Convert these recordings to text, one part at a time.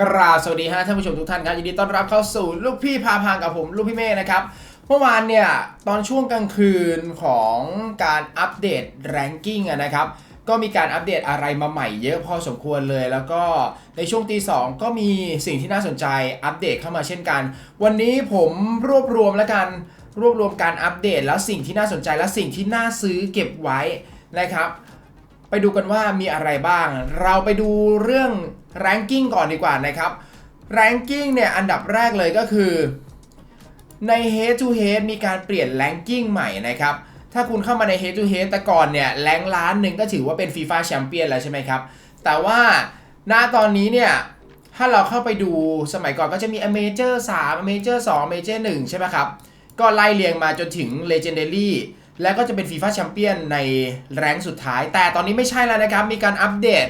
กราบสวัสดีฮะท่านผู้ชมทุกท่านครับยินดีต้อนรับเข้าสู่ลูกพี่พาพางกับผม ลูกพี่เมฆนะครับเมื่อวานเนี่ยตอนช่วงกลางคืนของการอัปเดตแรงกิ้งนะครับก็มีการอัปเดตอะไรมาใหม่เยอะพอสมควรเลย แล้วก็ในช่วงตีสองก็มีสิ่งที่น่าสนใจอัปเดตเข้ามาเช่นกัน วันนี้ผมรวบรวมแล้วกันรวบรวมการอัปเดตแล้วสิ่งที่น่าสนใจและสิ่งที่น่าซื้อเก็บไว้นะครับ ไปดูกันว่ามีอะไรบ้าง เราไปดูเรื่อง ranking ก่อนดีกว่านะครับ ranking เนี่ยอันดับแรกเลยก็คือ ใน head to head มีการเปลี่ยน ranking ใหม่นะครับถ้าคุณเข้ามาใน head to head แต่ก่อนเนี่ยแรงล้านหนึ่งก็ถือว่าเป็น FIFA Champion แล้วใช่ไหมครับแต่ว่าณตอนนี้เนี่ยถ้าเราเข้าไปดูสมัยก่อนก็จะมี Major 3 Major 2 Major 1ใช่ไหมครับก็ไล่เรียงมาจนถึง Legendary แล้วก็จะเป็น FIFA Champion ในแรงสุดท้าย แต่ตอนนี้ไม่ใช่แล้วนะครับ มีการอัปเดต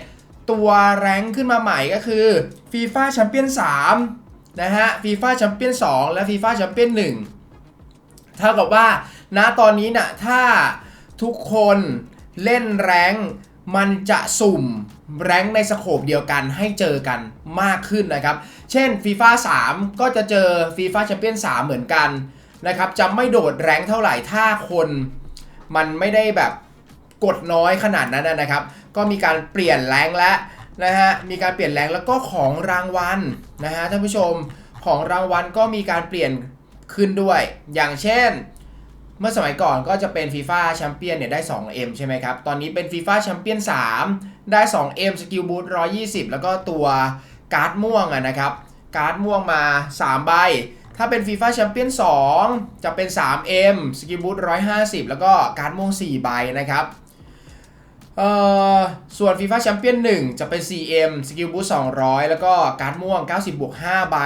ตัวแรงขึ้นมาใหม่ก็คือ FIFA Champion 3นะฮะ FIFA Champion 2 และ FIFA Champion 1 เท่ากับว่าณตอนนี้นะ่ะถ้าทุกคนเล่นแรงมันจะสุ่มแรงในสโคปเดียวกันให้เจอกันมากขึ้นนะครับ เช่น FIFA 3 ก็จะเจอ FIFA Champion 3 เหมือนกันนะครับ จะไม่โดดแรงเท่าไหร่ถ้าคนมันไม่ได้แบบ กดน้อยขนาดนั้นนะครับ ก็มีการเปลี่ยนแรงแล้วนะฮะมีการเปลี่ยนแรงแล้วก็ของรางวัลนะฮะท่านผู้ชมของรางวัลก็มีการเปลี่ยนขึ้นด้วย อย่างเช่น เมื่อสมัยก่อนก็จะเป็น FIFA แชมเปี้ยนเนี่ยได้ 2M ใช่ไหมครับ ตอนนี้เป็น FIFA แชมเปี้ยน3ได้ 2M สกิลบูท120 แล้วก็ตัวการ์ดม่วงอะนะครับ การ์ดม่วงมา 3 ใบ ถ้าเป็น FIFA แชมเปี้ยน2จะเป็น 3M สกิลบูท150 แล้วก็การ์ดม่วง 4 ใบนะครับ เอ่อส่วน FIFA แชมเปี้ยน1จะเป็น 4M สกิลบูท200 แล้วก็การ์ดม่วง 90 บวก 5 ใบ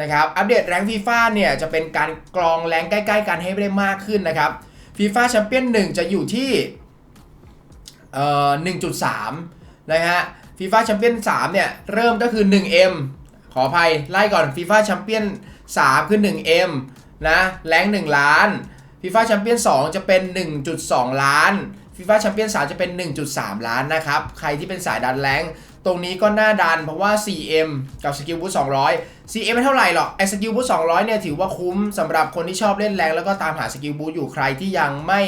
นะครับอัปเดตแรงฟีฟ่าเนี่ยจะเป็นการกรองแรงใกล้ๆกันให้ได้มากขึ้นนะครับฟีฟ่าแชมเปี้ยน1จะอยู่ที่เอ่อ1.3 นะฮะฟีฟ่าแชมเปี้ยน3เนี่ยเริ่มก็คือ 1M ขออภัยไล่ก่อนฟีฟ่าแชมเปี้ยน3คือ 1M นะแรง 1 ล้านฟีฟ่าแชมเปี้ยน2จะเป็น 1.2 ล้าน ฟีฟ่าแชมเปี้ยน3จะเป็น 1.3 ล้านนะครับ ใครที่เป็นสายดันแรงตรงนี้ก็น่าดันเพราะว่า 4M กับสกิลบูท200 4M ไม่เท่าไหร่หรอกไอ้สกิลบูท200เนี่ยถือว่าคุ้มสำหรับคนที่ชอบเล่นแรงแล้วก็ตามหาสกิลบูทอยู่ใครที่ยังไม่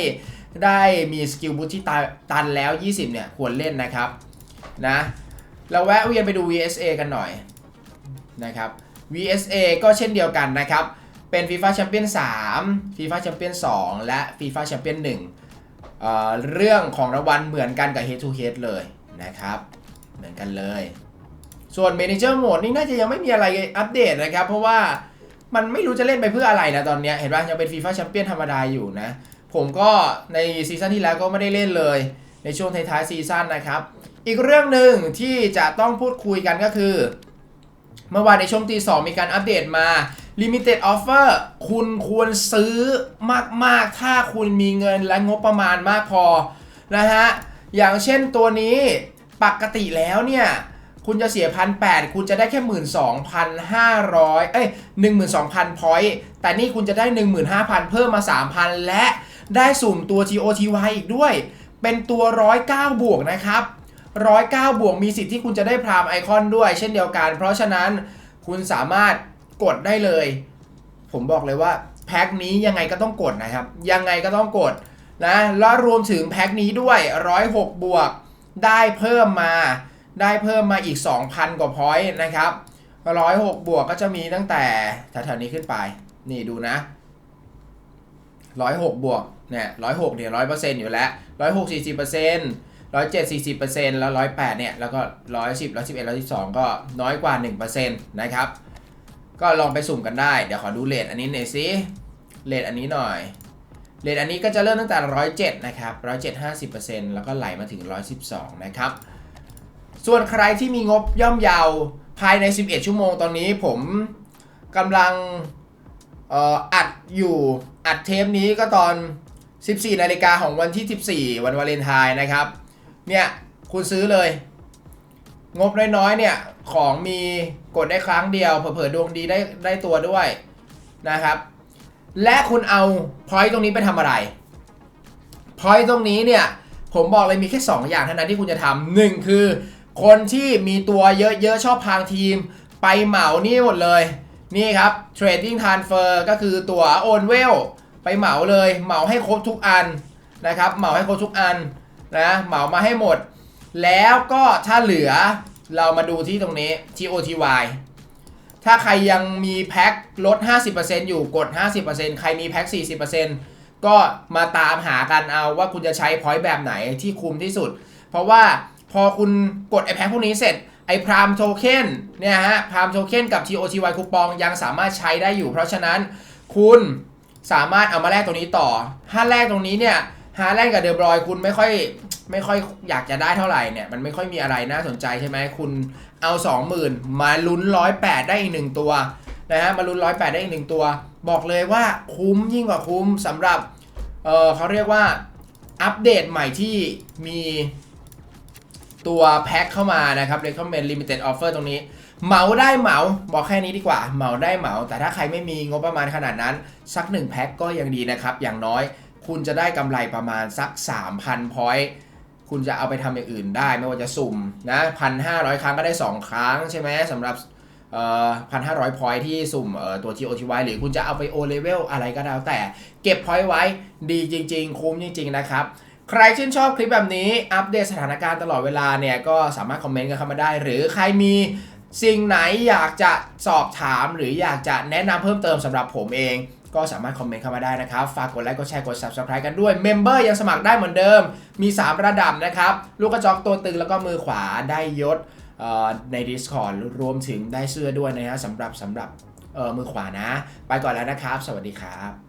ได้มีสกิลบูทที่ตาตันแล้ว 20 เนี่ยควรเล่นนะครับนะเราแวะเวียนไปดู VSA กันหน่อยนะครับ VSA ก็เช่นเดียวกันนะครับ เป็น FIFA Champion 3 FIFA Champion 2 และ FIFA Champion 1 เเรื่องของรางวัลเหมือนกันกับ Head to Head เลยนะครับ เหมือนกันเลย ส่วน Manager Mode นี่น่าจะยังไม่มีอะไรอัปเดตนะครับ เพราะว่ามันไม่รู้จะเล่นไปเพื่ออะไรนะตอนนี้เห็นป่ะยังเป็น FIFA Champion ธรรมดาอยู่นะ ผมก็ในซีซั่นที่แล้วก็ไม่ได้เล่นเลย ในช่วงท้ายๆซีซั่นนะครับ อีกเรื่องหนึ่งที่จะต้องพูดคุยกันก็คือ เมื่อวานในช่วงตีสองมีการอัปเดตมา Limited Offer คุณควรซื้อมาก ๆ ถ้าคุณมีเงินและงบประมาณมากพอนะฮะ อย่างเช่นตัวนี้ปกติแล้วเนี่ย คุณจะเสียพันแคุณจะได้แค่หมื่นสองพันห้าร้อยเอ้ยหนึ่งหมื่นสองพันพอยต์แต่นี่คุณจะได้หนึ่งหมื่นห้าพันเพิ่มมาสามพันและได้สุ่มตัว GOTY อีกด้วย เป็นตัวร้อยเก้าบวกนะครับร้อยเก้าบวกมีสิทธิ์ที่คุณจะได้พรามไอคอนด้วย เช่นเดียวกัน เพราะฉะนั้นคุณสามารถ กดได้เลย ผมบอกเลยว่าแพ็คนี้ยังไงก็ต้องกดนะครับ ยังไงก็ต้องกดนะแล้วรวมถึงแพ็คนี้ด้วย 106 บวก ได้เพิ่มมา ได้เพิ่มมาอีก 2,000 กว่าพอยต์นะครับ 106 บวกก็จะมีตั้งแต่แถวๆนี้ขึ้นไป นี่ดูนะ 106 บวกเนี่ย106เนี่ย100%อยู่แล้ว106 40% 107 40%แล้ว 108เนี่ยแล้วก็ 110 111 112 ก็น้อยกว่า 1%นะครับ ก็ลองไปสุ่มกันได้ เดี๋ยวขอดูเลทอันนี้หน่อยสิเลทอันนี้หน่อยเลทอันนี้ก็จะเริ่มตั้งแต่ 107 นะครับ 107 50%แล้วก็ไหลมาถึง 112 นะครับ ส่วนใครที่มีงบย่อมเยาวภายใน 11 ชั่วโมงตอนนี้ผมกำลังอัดอยู่อัดเทปนี้ก็ตอน 14 นาฬิกาของวันที่ 14 วันวาเลนไทน์นะครับ เนี่ย คุณซื้อเลย งบน้อยๆเนี่ย ของมีกดได้ครั้งเดียว เผลอๆดวงดีได้ได้ตัวด้วยนะครับ และคุณเอาพอยต์ตรงนี้ไปทำอะไรพอยต์ตรงนี้เนี่ย ผมบอกเลยมีแค่ 2 อย่างเท่านั้นที่คุณจะทำหนึ่งคือ คนที่มีตัวเยอะๆ ชอบพางทีม ไปเหมานี่หมดเลย นี่ครับ Trading Transfer ก็คือตัวโอนเวลไปเหมาเลย เหมาให้ครบทุกอันนะครับ เหมาให้ครบทุกอันนะเหมามาให้หมด แล้วก็ถ้าเหลือเรามาดูที่ตรงนี้ TOTY ถ้าใครยังมีแพ็คลด 50%อยู่กด 50%ใครมีแพ็ค 40%ก็มาตามหากันเอาว่าคุณจะใช้พอยต์แบบไหนที่คุ้มที่สุด เพราะว่าพอคุณกดไอแพ็คพวกนี้เสร็จไอพรามโทเค็นเนี่ยฮะพรามโทเค็นกับ TOTY คูปองยังสามารถใช้ได้อยู่ เพราะฉะนั้นคุณสามารถเอามาแลกตรงนี้ต่อ ถ้าแลกตรงนี้เนี่ยฮาแลนด์กับเดอบรอยคุณไม่ค่อย ไม่ค่อยอยากจะได้เท่าไหร่เนี่ย มันไม่ค่อยมีอะไรน่าสนใจใช่ไหมคุณเอา 20,000 มาลุ้น108ได้อีกหนึ่งตัวนะฮะมาลุ้น108ได้อีกหนึ่งตัว บอกเลยว่าคุ้มยิ่งกว่าคุ้มสำหรับเออเขาเรียกว่าอัปเดตใหม่ที่มีตัวแพ็คเข้ามานะครับ recommend limited offer ตรงนี้ เหมาได้เหมาบอกแค่นี้ดีกว่า เหมาได้เหมา แต่ถ้าใครไม่มีงบประมาณขนาดนั้น สักหนึ่งแพ็คก็ยังดีนะครับ อย่างน้อยคุณจะได้กำไรประมาณสัก 3,000พอยต์ คุณจะเอาไปทำอย่างอื่นได้ไม่ว่าจะสุ่มนะพันห้าร้อยครั้งก็ได้ 2 ครั้งใช่ไหมสำหรับพันห้าร้อยพอยที่สุ่มตัว TOTY หรือคุณจะเอาไป O level อะไรก็แล้วแต่ เก็บพอยต์ไว้ดีจริง ๆ คุ้มจริง ๆ นะครับ ใครชื่นชอบคลิปแบบนี้ อัปเดตสถานการณ์ตลอดเวลาเนี่ย ก็สามารถคอมเมนต์กันเข้ามาได้ หรือใครมีสิ่งไหนอยากจะสอบถามหรืออยากจะแนะนำเพิ่มเติมสำหรับผมเอง ก็สามารถคอมเมนต์เข้ามาได้นะครับ ฝากกดไลค์ กดแชร์ กด Subscribe กันด้วย เมมเบอร์ยังสมัครได้เหมือนเดิม มี 3 ระดับนะครับ ลูกกระจอกตัวตึงแล้วก็มือขวาได้ยศใน Discord รวมถึงได้เสื้อด้วยนะฮะสำหรับสำหรับมือขวานะ ไปก่อนแล้วนะครับ สวัสดีครับ